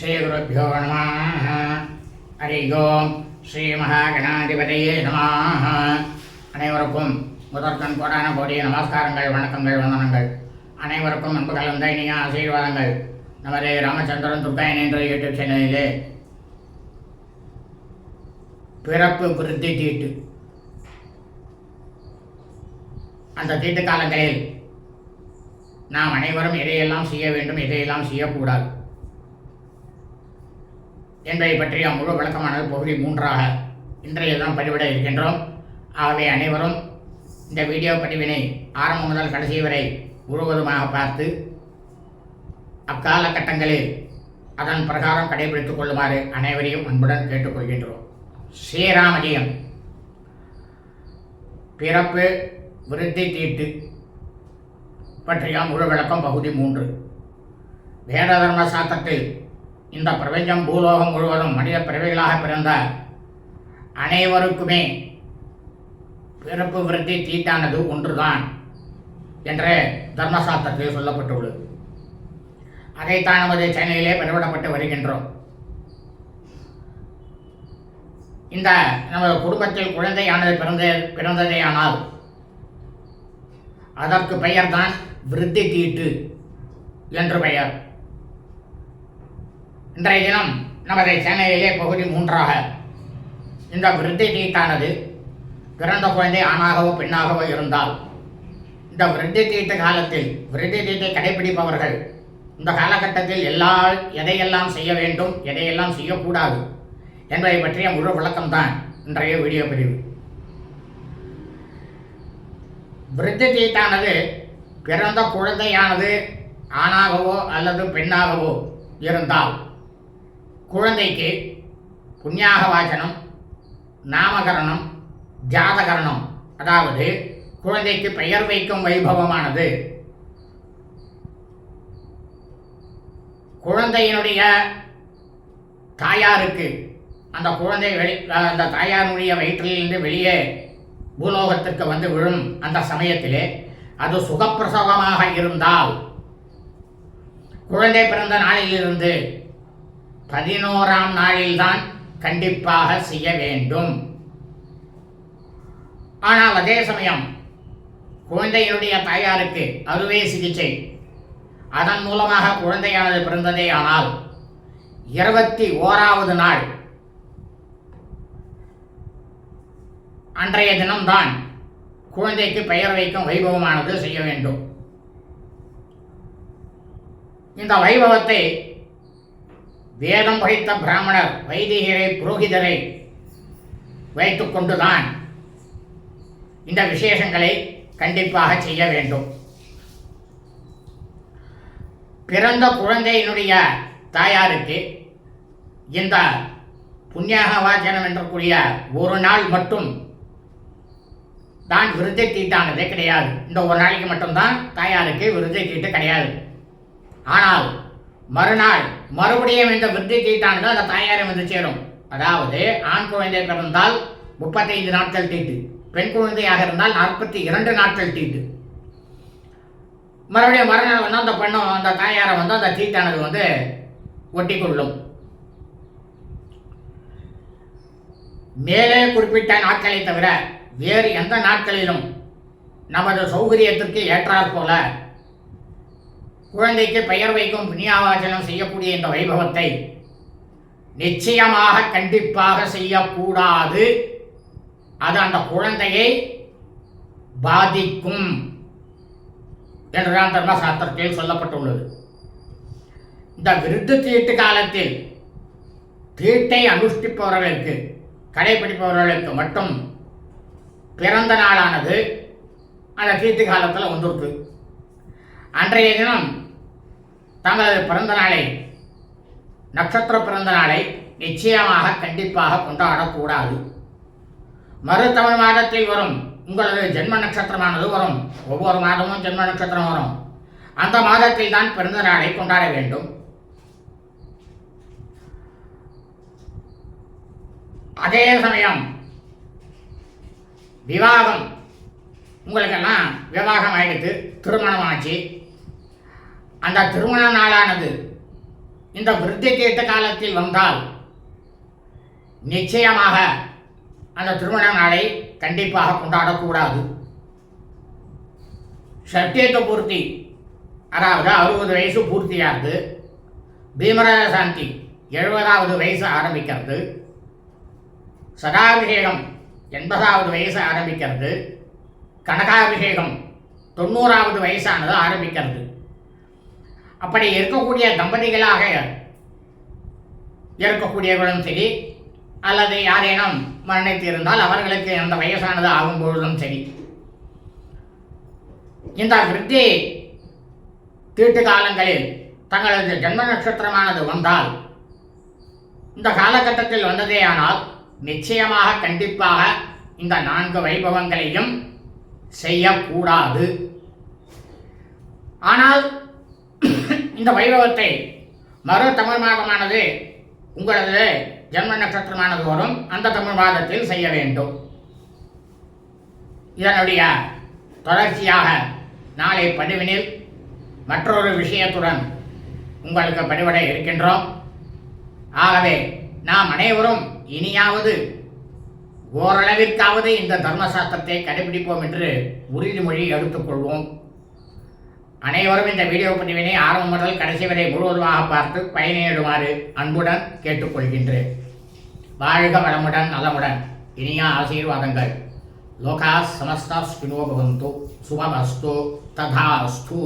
ஸ்ரீகுருப்போ நம. ஹரி ஓம். ஸ்ரீ மகாகணாதிபதியே நம. அனைவருக்கும் முதற்கண் கோடான கோடிய நமஸ்காரங்கள் வணக்கங்கள் வந்தனங்கள். அனைவருக்கும் அன்பு கலந்த இனிய ஆசீர்வாதங்கள். நமது ராமச்சந்திரன் துர்காயன் என்ற யூடியூப் சேனலிலே. பிறப்பு விருத்தி தீட்டு. அந்த தீட்டு காலங்களில் நாம் அனைவரும் எதையெல்லாம் செய்ய வேண்டும் எதையெல்லாம் செய்யக்கூடாது? என்பதை பற்றிய முழு விளக்கமானது பகுதி மூன்றாக இன்றைய தினம் பதிவிட இருக்கின்றோம். ஆகவே அனைவரும் இந்த வீடியோ பதிவினை ஆரம்பம் முதல் கடைசி வரை முழுவதுமாக பார்த்து அக்காலகட்டங்களில் அதன் பிரகாரம் கடைபிடித்துக் கொள்ளுமாறு அனைவரையும் அன்புடன் கேட்டுக்கொள்கின்றோம். ஸ்ரீராமஜியம். பிறப்பு விருத்தி தீட்டு பற்றிய முழு விளக்கம் பகுதி மூன்று. வேத தர்ம சாத்திரத்தில் இந்த பிரபஞ்சம் பூலோகம் முழுவதும் மனித பிறவிகளாக பிறந்த அனைவருக்குமே பிறப்பு விருத்தி தீட்டானது ஒன்றுதான் என்று தர்மசாஸ்திரத்தில் சொல்லப்பட்டுள்ளது. அதைத்தான் நமது சென்னையிலே பதிவிடப்பட்டு வருகின்றோம். இந்த நமது குடும்பத்தில் குழந்தையானது பிறந்த பிறந்ததேயானால் அதற்கு பெயர்தான் விருத்தி தீட்டு என்று பெயர். இன்றைய தினம் நமது சென்னையிலே பகுதி மூன்றாக. இந்த விருத்தி தீட்டானது பிறந்த குழந்தை ஆணாகவோ பெண்ணாகவோ இருந்தால் இந்த விருத்தி தீட்டு காலத்தில் விருத்தி தீட்டை கடைபிடிப்பவர்கள் இந்த காலகட்டத்தில் எல்லா எதையெல்லாம் செய்ய வேண்டும் எதையெல்லாம் செய்யக்கூடாது என்பதை பற்றிய முழு விளக்கம்தான் இன்றைய வீடியோ பிரிவு விருத்தி தீட்டானது பிறந்த குழந்தையானது ஆணாகவோ அல்லது பெண்ணாகவோ இருந்தால் குழந்தைக்கு புண்ணியாக வாசனம் நாமகரணம் ஜாதகரணம். அதாவது குழந்தைக்கு பெயர் வைக்கும் வைபவமானது. குழந்தையினுடைய தாயாருக்கு அந்த குழந்தை வெளி அந்த தாயாருடைய வயிற்றிலிருந்து வெளியே பூலோகத்திற்கு வந்து விழும் அந்த சமயத்திலே அது சுகப்பிரசவமாக இருந்தால் குழந்தை பிறந்த நாளிலிருந்து பதினோராம் நாளில்தான் கண்டிப்பாக செய்ய வேண்டும். ஆனால் அதே சமயம் குழந்தையினுடைய தாயாருக்கு அறுவை சிகிச்சை அதன் மூலமாக குழந்தையானது பிறந்ததே ஆனால் இருபத்தி ஓராவது நாள் அன்றைய தினம்தான் குழந்தைக்கு பெயர் வைக்கும் வைபவமானது செய்ய வேண்டும். இந்த வைபவத்தை வேதம் படித்த பிராமணர் வைதிகரை புரோகிதரை வைத்துக்கொண்டுதான் இந்த விசேஷங்களை கண்டிப்பாக செய்ய வேண்டும். பிறந்த குழந்தையினுடைய தாயாருக்கு இந்த புண்ணியாக வாச்சனம் என்றக்கூடிய ஒரு நாள் மட்டும் தான் விருதை தீட்டானதே கிடையாது. இந்த ஒரு நாளைக்கு மட்டும்தான் தாயாருக்கு விருதை தீட்டு கிடையாது. ஆனால் மறுநாள் மறுபடியும் இந்த விருத்தி தீட்டானது அந்த தாயாரை வந்து சேரும். அதாவது ஆண் குழந்தை பிறந்தால் முப்பத்தைந்து நாட்கள் தீட்டு. பெண் குழந்தையாக இருந்தால் நாற்பத்தி இரண்டு நாட்கள் தீட்டு. மறுபடியும் மறுநாள் வந்து அந்த பெண்ணும் அந்த தாயாரை வந்து அந்த தீட்டானது வந்து ஒட்டி கொள்ளும் மேலே குறிப்பிட்ட நாட்களை தவிர வேறு எந்த நாட்களிலும் நமது சௌகரியத்திற்கு ஏற்றாற் போல குழந்தைக்கு பெயர் வைக்கும் புண்ணியாவாச்சனம் செய்யக்கூடிய இந்த வைபவத்தை நிச்சயமாக கண்டிப்பாக செய்யக்கூடாது. அது அந்த குழந்தையை பாதிக்கும் என்றுதான் தர்மசாஸ்திரத்தில் சொல்லப்பட்டுள்ளது. இந்த விருத்து தீட்டு காலத்தில் தீட்டை அனுஷ்டிப்பவர்களுக்கு கடைபிடிப்பவர்களுக்கு மட்டும் பிறந்த நாளானது அந்த தீட்டு காலத்தில் வந்துருக்கு. அன்றைய தினம் தங்களது பிறந்த நாளை நட்சத்திர பிறந்த நாளை நிச்சயமாக கண்டிப்பாக கொண்டாடக்கூடாது. மறு தமிழ் மாதத்தில் வரும் உங்களது ஜென்ம நட்சத்திரமானது வரும். ஒவ்வொரு மாதமும் ஜென்ம நட்சத்திரம் வரும். அந்த மாதத்தில் தான் பிறந்த நாளை கொண்டாட வேண்டும். அதே சமயம் விவாகம். உங்களுக்கெல்லாம் விவாகம் ஆயிடுத்து திருமணம் ஆச்சு அந்த திருமண நாளானது இந்த விருத்தி கேட்ட காலத்தில் வந்தால் நிச்சயமாக அந்த திருமண நாளை கண்டிப்பாக கொண்டாடக்கூடாது. சத்தியத்தை பூர்த்தி அதாவது அறுபது வயசு பூர்த்தியாகுது பீமராஜ சாந்தி எழுபதாவது வயசு ஆரம்பிக்கிறது சதாபிஷேகம் எண்பதாவது வயசு ஆரம்பிக்கிறது கனகாபிஷேகம் தொண்ணூறாவது வயசானது ஆரம்பிக்கிறது. அப்படி இருக்கக்கூடிய தம்பதிகளாக இருக்கக்கூடியவர்களும் சரி அல்லது யாரேனும் மரணித்து இருந்தால் அவர்களுக்கு அந்த வயசானது ஆகும் பொழுதும் சரி. இந்த விருத்தி தீட்டு காலங்களில் தங்களது ஜன்ம நட்சத்திரமானது வந்தால் இந்த காலகட்டத்தில் வந்ததே ஆனால் நிச்சயமாக கண்டிப்பாக இந்த நான்கு வைபவங்களையும் செய்யக்கூடாது. ஆனால் இந்த வைபவத்தை மறு தமிழ் மாதமானது உங்களது ஜென்ம நட்சத்திரமானது வரும் அந்த தமிழ் மாதத்தில் செய்ய வேண்டும். இதனுடைய தொடர்ச்சியாக நாளை பதிவினில் மற்றொரு விஷயத்துடன் உங்களுக்கு பதிவிட இருக்கின்றோம். ஆகவே நாம் அனைவரும் இனியாவது ஓரளவிற்காவது இந்த தர்மசாஸ்திரத்தை கடைபிடிப்போம் என்று உறுதிமொழி எடுத்துக்கொள்வோம். அனைவரும் இந்த வீடியோ பதிவினை ஆரம்பம் முதல் கடைசி வரை முழுவதுமாக பார்த்து பயணிடுமாறு அன்புடன் கேட்டுக்கொள்கின்றேன். வாழ்க வளமுடன் நலமுடன். இனிய ஆசீர்வாதங்கள். லோகா சமஸ்தா ஸ்பினோ பவந்து சுபமஸ்து ததாஸ்து.